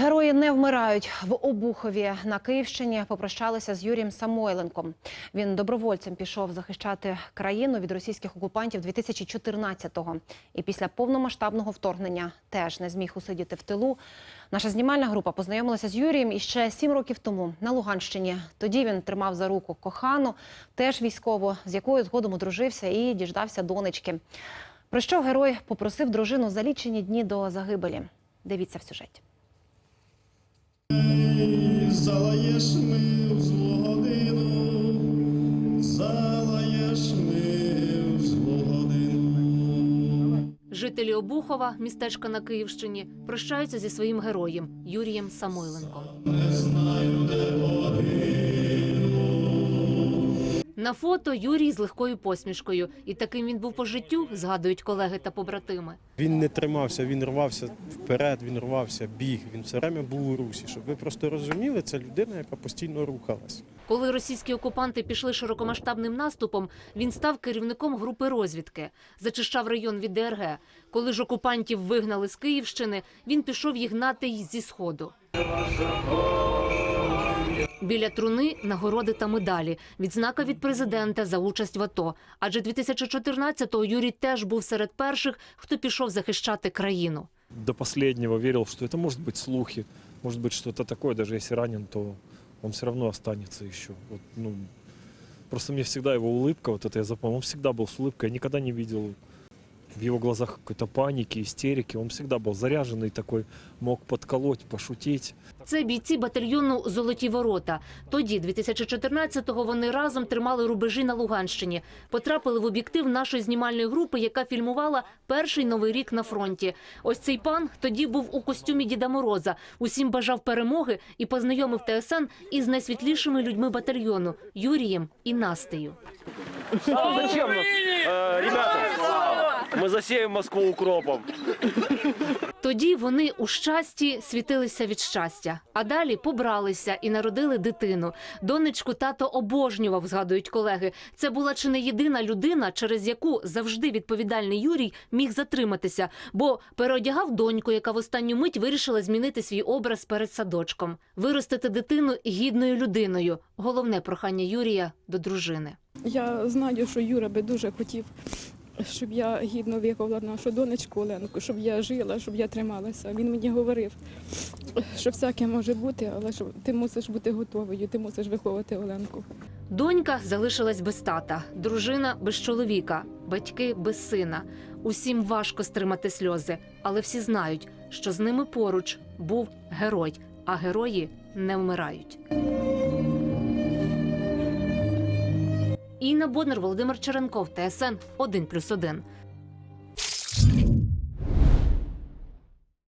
Герої не вмирають в Обухові на Київщині. Попрощалися з Юрієм Самойленком. Він добровольцем пішов захищати країну від російських окупантів 2014-го. І після повномасштабного вторгнення теж не зміг усидіти в тилу. Наша знімальна група познайомилася з Юрієм іще сім років тому на Луганщині. Тоді він тримав за руку кохану, теж військову, з якою згодом одружився і діждався донечки. Про що герой попросив дружину за лічені дні до загибелі? Дивіться в сюжеті. Залаєш ми в злу годину, залаєш ми в злу годину. Жителі Обухова, містечка на Київщині, прощаються зі своїм героєм Юрієм Самойленком. На фото Юрій з легкою посмішкою, і таким він був по життю, згадують колеги та побратими. Він не тримався, він рвався вперед, він рвався, біг. Він все время був у русі. Щоб ви просто розуміли, це людина, яка постійно рухалась. Коли російські окупанти пішли широкомасштабним наступом, він став керівником групи розвідки, зачищав район від ДРГ. Коли ж окупантів вигнали з Київщини, він пішов їх гнати зі сходу. Біля труни нагороди та медалі, відзнака від президента за участь в АТО. Адже 2014-го Юрій теж був серед перших, хто пішов захищати країну. до последнего верил, что это может быть слухи, может быть что-то такое, даже если ранен, то он все равно останется еще. Вот, ну, просто мне всегда его улыбка, вот это я запомнил, он всегда был с улыбкой, я никогда не видел в его глазах какой-то паники, истерики, он всегда был заряженный такой, мог подколоть, пошутить. Це бійці батальйону Золоті ворота. Тоді, 2014-го, вони разом тримали рубежі на Луганщині. Потрапили в об'єктив нашої знімальної групи, яка фільмувала перший новий рік на фронті. Ось цей пан тоді був у костюмі Діда Мороза. Усім бажав перемоги і познайомив ТСН із найсвітлішими людьми батальйону Юрієм і Настею. Зачем нас? Э, ребята, Мы засеем Москву укропом. Тоді вони у щасті світилися від щастя, а далі побралися і народили дитину. Донечку тато обожнював, згадують колеги. Це була чи не єдина людина, через яку завжди відповідальний Юрій міг затриматися, бо переодягав доньку, яка в останню мить вирішила змінити свій образ перед садочком, виростити дитину гідною людиною. Головне прохання Юрія до дружини. Я знаю, що Юра би дуже хотів, щоб я гідно виховала нашу донечку Оленку, щоб я жила, щоб я трималася. Він мені говорив, що всяке може бути, але що ти мусиш бути готовою, ти мусиш виховувати Оленку. Донька залишилась без тата, дружина без чоловіка, батьки без сина. Усім важко стримати сльози, але всі знають, що з ними поруч був герой, а герої не вмирають. Інна Боднер, Володимир Черенков, ТСН 1+,1.